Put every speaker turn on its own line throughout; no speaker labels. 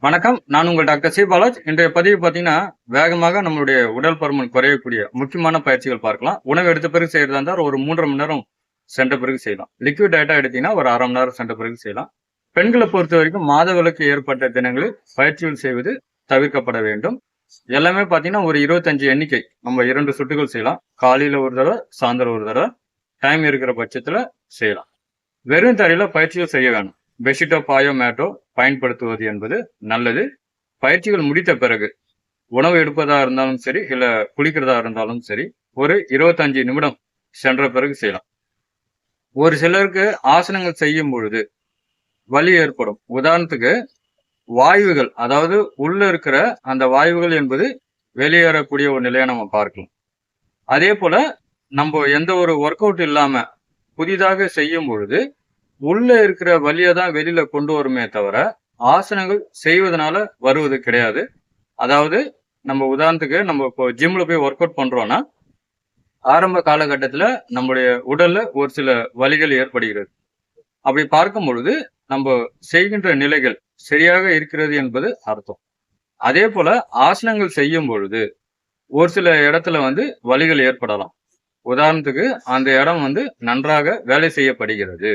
வணக்கம். நான் உங்கள் டாக்டர் சி. பாலாஜ். இன்றைய பதிவு பார்த்தீங்கன்னா வேகமாக நம்மளுடைய உடல் பருமன் குறையக்கூடிய முக்கியமான பயிற்சிகள் பார்க்கலாம். உணவு எடுத்த பிறகு செய்யறதா இருந்தால் ஒரு மூன்றரை மணி நேரம் சென்ற பிறகு செய்யலாம். லிக்விட் டயட்டா எடுத்தீங்கன்னா ஒரு அரை மணி நேரம் சென்ற பிறகு செய்யலாம். பெண்களை பொறுத்த வரைக்கும் மாதவிலக்கு ஏற்பட்ட தினங்களில் பயிற்சிகள் செய்வது தவிர்க்கப்பட வேண்டும். எல்லாமே பார்த்தீங்கன்னா ஒரு இருபத்தஞ்சு எண்ணிக்கை. நம்ம இரண்டு சுட்டுகள் செய்யலாம். காலையில் ஒரு தடவை சாயந்தரம் ஒரு தடவை டைம் இருக்கிற பட்சத்தில் செய்யலாம். வெறும் தரையில் பயிற்சிகள் செய்ய வேணும். பெஷிட்டோ பாயோ மேட்டோ பயன்படுத்துவது என்பது நல்லது. பயிற்சிகள் முடித்த பிறகு உணவு எடுப்பதா இருந்தாலும் சரி இல்லை குளிக்கிறதா இருந்தாலும் சரி ஒரு இருபத்தஞ்சு நிமிடம் சென்ற பிறகு செய்யலாம். ஒரு சிலருக்கு ஆசனங்கள் செய்யும் பொழுது வலி ஏற்படும். உதாரணத்துக்கு வாயுகள் அதாவது உள்ள இருக்கிற அந்த வாயுகள் என்பது வெளியேறக்கூடிய ஒரு நிலையை நம்ம பார்க்கலாம். அதே போல நம்ம எந்த ஒரு ஒர்க் அவுட் இல்லாம புதிதாக செய்யும் பொழுது உள்ள இருக்கிற வழியை தான் வெளியில கொண்டு வருமே தவிர ஆசனங்கள் செய்வதனால வருவது கிடையாது. அதாவது நம்ம உதாரணத்துக்கு நம்ம இப்போ ஜிம்ல போய் ஒர்க் அவுட் பண்றோம்னா ஆரம்ப காலகட்டத்துல நம்முடைய உடல்ல ஒரு சில வலிகள் ஏற்படுகிறது. அப்படி பார்க்கும் பொழுது நம்ம செய்கின்ற நிலைகள் சரியாக இருக்கிறது என்பது அர்த்தம். அதே போல ஆசனங்கள் செய்யும் பொழுது ஒரு சில இடத்துல வந்து வலிகள் ஏற்படலாம். உதாரணத்துக்கு அந்த இடம் வந்து நன்றாக வேலை செய்யப்படுகிறது.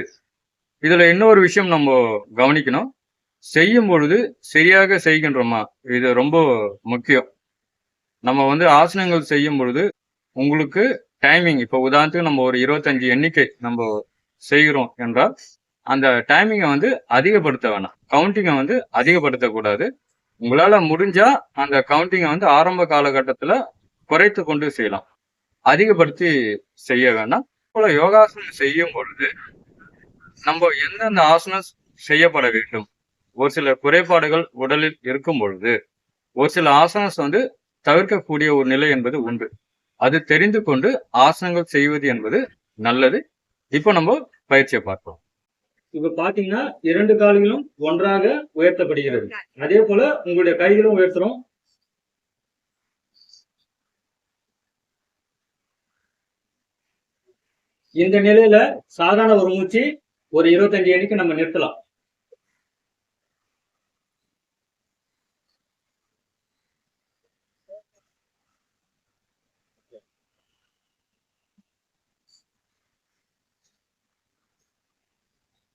இதுல இன்னொரு விஷயம் நம்ம கவனிக்கணும். செய்யும் பொழுது சரியாக செய்கின்றோமா? இது ரொம்ப முக்கியம். நம்ம வந்து ஆசனங்கள் செய்யும் பொழுது உங்களுக்கு டைமிங் இப்போ உதாரணத்துக்கு நம்ம ஒரு இருபத்தஞ்சு எண்ணிக்கை நம்ம செய்கிறோம் என்றால் அந்த டைமிங்கை வந்து அதிகப்படுத்த வேணாம். கவுண்டிங்கை வந்து அதிகப்படுத்தக்கூடாது உங்களால் முடிஞ்சா அந்த கவுண்டிங்கை வந்து ஆரம்ப காலகட்டத்தில் குறைத்து கொண்டு செய்யலாம். அதிகப்படுத்தி செய்ய வேணாம். போல யோகாசனம் செய்யும் பொழுது நம்ம எந்தெந்த ஆசனம் செய்யப்பட வேண்டும்? ஒரு சில குறைபாடுகள் உடலில் இருக்கும் பொழுது ஒரு சில ஆசனஸ் வந்து தவிர்க்கக்கூடிய ஒரு நிலை என்பது உண்டு. அது தெரிந்து கொண்டு ஆசனங்கள் செய்வது என்பது நல்லது. இப்போ நம்ம பயிற்சியை பார்ப்போம். இப்ப பாத்தீங்கன்னா இரண்டு கால்களும் ஒன்றாக உயர்த்தப்படுகிறது. அதே போல உங்களுடைய கைகளும் உயர்த்துறோம் இந்த நிலையில சாதாரண ஒரு மூச்சு ஒரு இருபத்தஞ்சு அணிக்கு நம்ம நிறுத்தலாம்.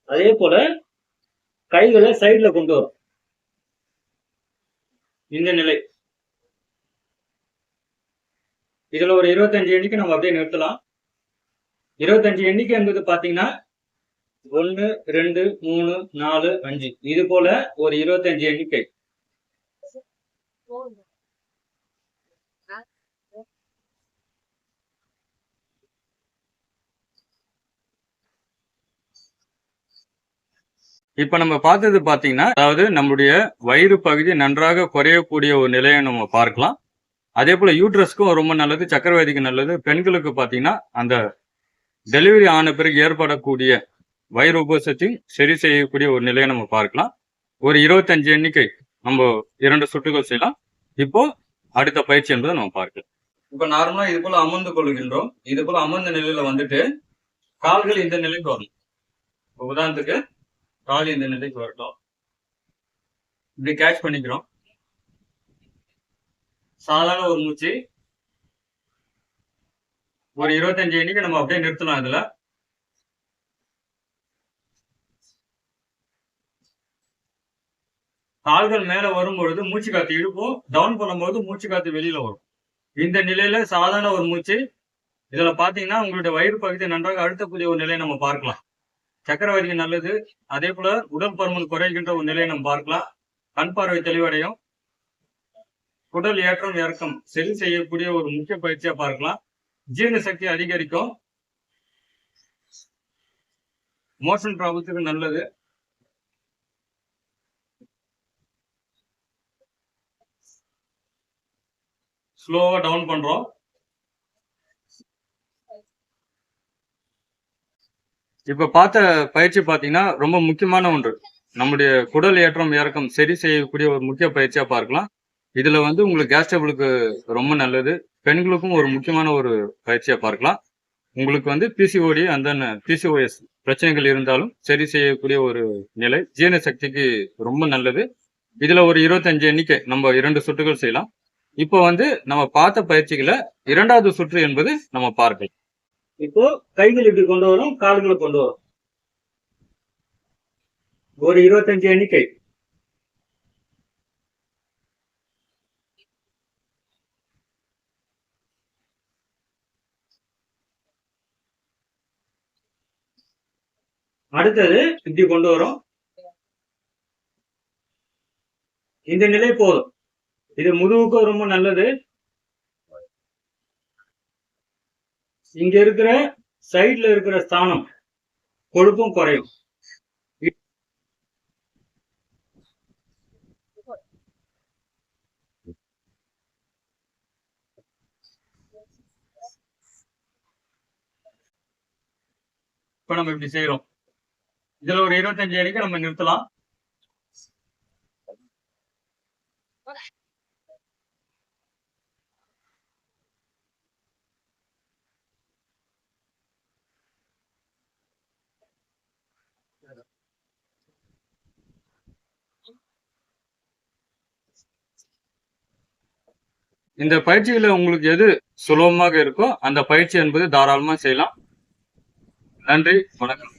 அதே போல கைகளை சைடுல கொண்டு வரும். இந்த நிலை. இதுல ஒரு இருபத்தஞ்சு எண்ணிக்கை நம்ம அப்படியே நிறுத்தலாம். இருபத்தஞ்சு எண்ணிக்கை என்பது பாத்தீங்கன்னா ஒன்னு ரெண்டு மூணு நாலு அஞ்சு. இது போல ஒரு இருபத்தஞ்சு எண்ணிக்கை. இப்ப நம்ம பார்த்தது பாத்தீங்கன்னா அதாவது நம்முடைய வயிறு பகுதி நன்றாக குறையக்கூடிய ஒரு நிலையை நம்ம பார்க்கலாம். அதே போல யூட்ரஸ்க்கும் ரொம்ப நல்லது சக்கரவதிக்கு நல்லது. பெண்களுக்கு பாத்தீங்கன்னா அந்த டெலிவரி ஆன பிறகு ஏற்படக்கூடிய வயிறு உபசத்தையும் சரி செய்யக்கூடிய ஒரு நிலையை நம்ம பார்க்கலாம். ஒரு இருபத்தஞ்சு எண்ணிக்கை நம்ம இரண்டு சுட்டுகள் செய்யலாம். இப்போ அடுத்த பயிற்சி என்பதை நம்ம பார்க்கலாம். இப்ப நார்மலா இது போல அமர்ந்து கொள்கின்றோம். இது போல அமர்ந்த நிலையில வந்துட்டு கால்கள் இந்த நிலைக்கு வரணும். உதாரணத்துக்கு கால் இந்த நிலைக்கு வரட்டும். இப்படி கேட்ச் பண்ணிக்கிறோம். சாதாரண ஒரு மூச்சு. ஒரு இருபத்தஞ்சு எண்ணிக்கை நம்ம அப்படியே நிறுத்தலாம் இதுல. கால்கள் மேல வரும் பொழுது மூச்சு காத்து இழுப்போம் டவுன் பண்ணும்போது மூச்சு காத்து வெளியில வரும். இந்த நிலையில சாதாரண ஒரு மூச்சு. இதுல பாத்தீங்கன்னா உங்களுடைய வயிறு பகுதி நன்றாக அழுத்தக்கூடிய ஒரு நிலையை நம்ம பார்க்கலாம். சக்கரவர்த்தி நல்லது. அதே போல உடல் பருமன் குறைகின்ற ஒரு நிலையை நம்ம பார்க்கலாம். கண் பார்வை தெளிவடையும். உடல் ஏற்றம் இறக்கம் சரி செய்யக்கூடிய ஒரு முக்கிய பயிற்சியா பார்க்கலாம். ஜீரண சக்தி அதிகரிக்கும். மோஷன் ப்ராப்ளத்துக்கு நல்லது. ஸ்லோவாக டவுன் பண்ணுறோம் இப்போ பார்த்த பயிற்சி பார்த்தீங்கன்னா ரொம்ப முக்கியமான ஒன்று. நம்முடைய குடல் ஏற்றம் இறக்கம் சரி செய்யக்கூடிய ஒரு முக்கிய பயிற்சியாக பார்க்கலாம். இதில் வந்து உங்களுக்கு கேஸ்டபிளுக்கு ரொம்ப நல்லது. பெண்களுக்கும் ஒரு முக்கியமான ஒரு பயிற்சியாக பார்க்கலாம். உங்களுக்கு வந்து பிசிஓடி அந்த பிசிஓஎஸ் பிரச்சனைகள் இருந்தாலும் சரி செய்யக்கூடிய ஒரு நிலை. ஜீரண சக்திக்கு ரொம்ப நல்லது. இதில் ஒரு இருபத்தஞ்சு எண்ணிக்கை நம்ம இரண்டு சொட்டுகள் செய்யலாம். இப்போ வந்து நம்ம பார்த்த பயிற்சிகளை இரண்டாவது சுற்று என்பது நம்ம பார்க்கலாம் இப்போ கைகள் இப்படி கொண்டு வரும் கால்களை கொண்டு வரும் ஒரு இருபத்தஞ்சு எண்ணிக்கை. அடுத்தது இப்படி கொண்டு வரும். இந்த நிலை போதும். இது முதுகுக்கு ரொம்ப நல்லது. இங்க இருக்கிற சைடுல இருக்கிற ஸ்தானம் கொழுப்பும் குறையும். இப்ப நம்ம இப்படி செய்யறோம் இதுல ஒரு இருபத்தஞ்சு அடிக்கு நம்ம நிறுத்தலாம். இந்த பயிற்சியில உங்களுக்கு எது சுலபமாக இருக்கோ அந்த பயிற்சி என்பது தாராளமாக செய்யலாம். நன்றி வணக்கம்.